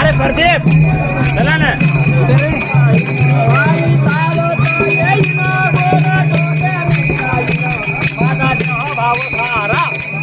अरे प्रदीप चला ना.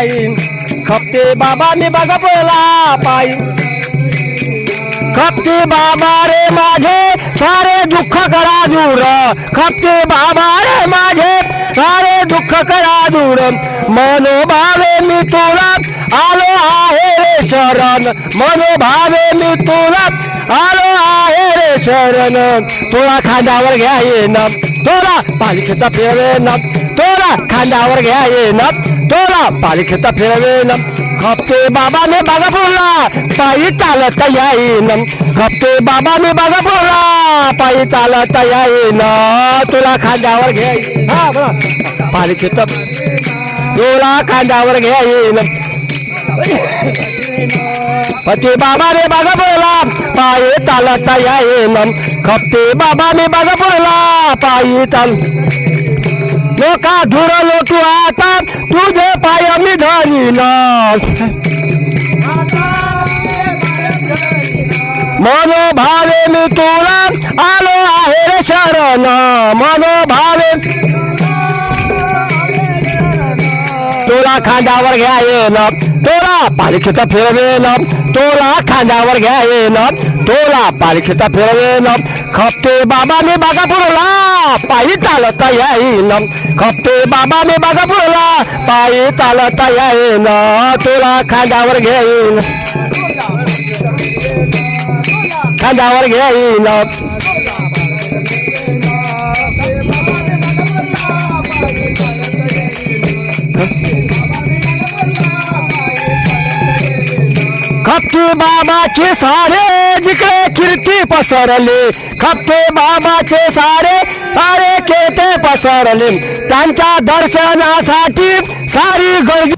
येईन. खपते बाबा बघा बोला पायी. खपते बाबा रे माझे सारे दुःख करा दूर. खपते बाबा रे माझे सारे दुःख करा दूर. मनोभावे मी तुला आलो आहे. शरण मनोभावे मी तुला आलो आहे रे शरण. तुला खांद्यावर घ्या येईन तोला पालखीचा फिरवेन तोरा खांद्यावर घ्या येईन तोला पालखीचा फिरवेन खपते बाबाने मी बघा बोलला पायी चालत येईन. खपते बाबाने मी बघा बोलला पायी चालत येईन. तुला खांद्यावर घ्या येईन. तुला खांद्यावर घ्या येईन. पती बाबा रे बघा बोला पायी चालत येईन खपते बाबा मी बघा बोला पायी चाल. लोका धुरलो तू आता तुझे पाय मी धरील मनोभावे मी तुला आलो आहे रे शरण. मनोभावे तुला खांद्यावर घ्या येन तोला पालखीचा फिरवेन तोला खांद्यावर घ्या येन तोला पालखीचा फिरवेन खपते बाबा मी बागा पुरला पायी चालता येईन खपते बाबा मी बागा पुरला पायी चालता येईन तोला खांद्यावर घेईन खांद्यावर घेईन खपते बाबाचे सारे जिकडे कीर्ती पसरले. खपते बाबाचे सारे सारे केते पसरले. त्यांच्या दर्शनासाठी सारी गर्दी